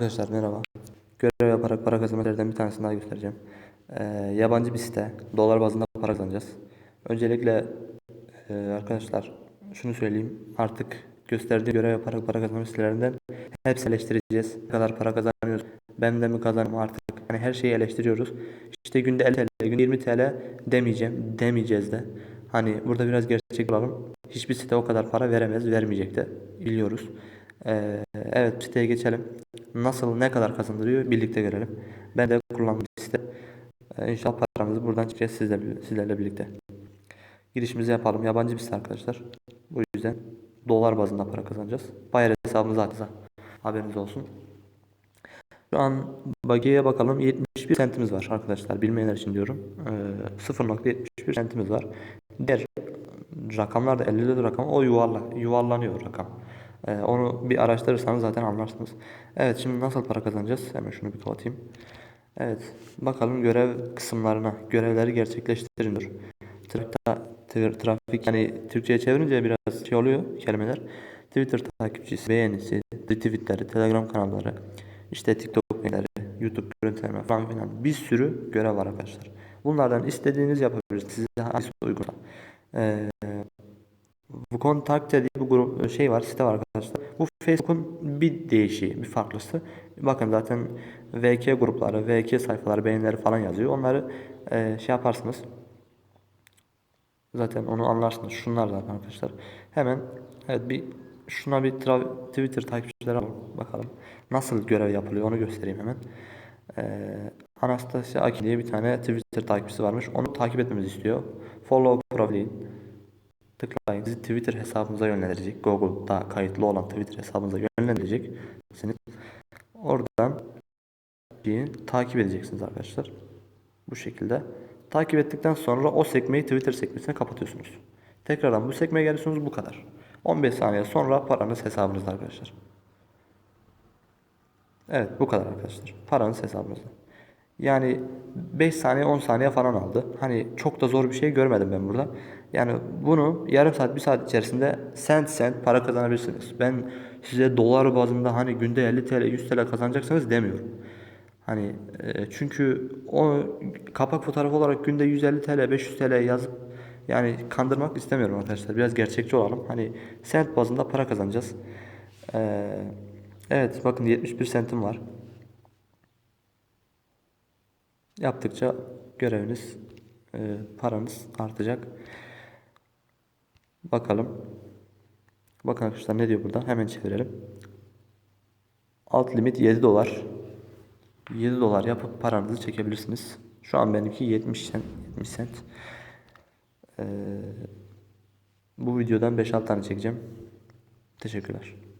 Arkadaşlar merhaba. Görev yaparak para kazanmalardan bir tanesini daha göstereceğim. Ee, yabancı bir site. Dolar bazında para kazanacağız. Öncelikle e, arkadaşlar şunu söyleyeyim. Artık gösterdiği görev yaparak para kazanma sitelerinden hepsi eleştireceğiz. Ne kadar para kazanıyoruz? Ben de mi kazanım artık? Hani her şeyi eleştiriyoruz. İşte günde 50 TL, günde 20 TL demeyeceğim. Demeyeceğiz de. Hani burada biraz gerçek olalım. Hiçbir site o kadar para veremez, vermeyecek de. Biliyoruz. Ee, evet siteye geçelim. Nasıl ne kadar kazandırıyor birlikte görelim. Ben de kullandığım site. Ee, inşallah paramızı buradan çıkacağız sizlerle, sizlerle birlikte. Girişimizi yapalım. Yabancı bir site arkadaşlar. Bu yüzden dolar bazında para kazanacağız. Bayer hesabımıza atacağız. Haberiniz olsun. Şu an bagiye bakalım. 71 sentimiz var arkadaşlar. Bilmeyenler için diyorum. Ee, 0.71 sentimiz var. Diğer rakamlar da 50'li rakam. O yuvarla, yuvarlanıyor rakam. Ee, onu bir araştırırsanız zaten anlarsınız. Evet şimdi nasıl para kazanacağız? Hemen şunu bir kapatayım. Evet bakalım görev kısımlarına. Görevleri gerçekleştirin diyor. Trafik yani Türkçe'ye çevirince biraz şey oluyor kelimeler. Twitter takipçisi, beğenisi, retweetleri, Telegram kanalları, işte TikTok beğenileri, YouTube görüntüleme falan filan bir sürü görev var arkadaşlar. Bunlardan istediğiniz yapabilirsiniz. Size hangisi uygunsa. Ee, bu kontakte diye bir grup şey var, site var arkadaşlar. Bu Facebook'un bir değişiği, bir farklısı. Bakın zaten VK grupları, VK sayfaları, beğenileri falan yazıyor. Onları e, şey yaparsınız. Zaten onu anlarsınız. Şunlar zaten arkadaşlar. Hemen evet bir şuna bir Twitter takipçileri alalım. Bakalım. Nasıl görev yapılıyor onu göstereyim hemen. Ee, Anastasia Aki diye bir tane Twitter takipçisi varmış. Onu takip etmemizi istiyor. Follow profile Sizi Twitter hesabımıza yönlendirecek. Google'da kayıtlı olan Twitter hesabınıza yönlendirecek. Oradan takip edeceksiniz arkadaşlar. Bu şekilde. Takip ettikten sonra o sekmeyi Twitter sekmesine kapatıyorsunuz. Tekrardan bu sekmeye geliyorsunuz bu kadar. 15 saniye sonra paranız hesabınızda arkadaşlar. Evet bu kadar arkadaşlar. Paranız hesabınızda. Yani 5 saniye 10 saniye falan aldı. Hani çok da zor bir şey görmedim ben burada. Yani bunu yarım saat bir saat içerisinde sent sent para kazanabilirsiniz. Ben size dolar bazında hani günde 50 TL 100 TL kazanacaksınız demiyorum. Hani e, çünkü o kapak fotoğrafı olarak günde 150 TL 500 TL yazıp yani kandırmak istemiyorum arkadaşlar. Biraz gerçekçi olalım. Hani sent bazında para kazanacağız. Ee, evet bakın 71 sentim var. Yaptıkça göreviniz, e, paranız artacak. Bakalım. Bakın arkadaşlar ne diyor burada? Hemen çevirelim. Alt limit 7 dolar. 7 dolar yapıp paranızı çekebilirsiniz. Şu an benimki 70 sent. 70 sent. Ee, bu videodan 5-6 tane çekeceğim. Teşekkürler.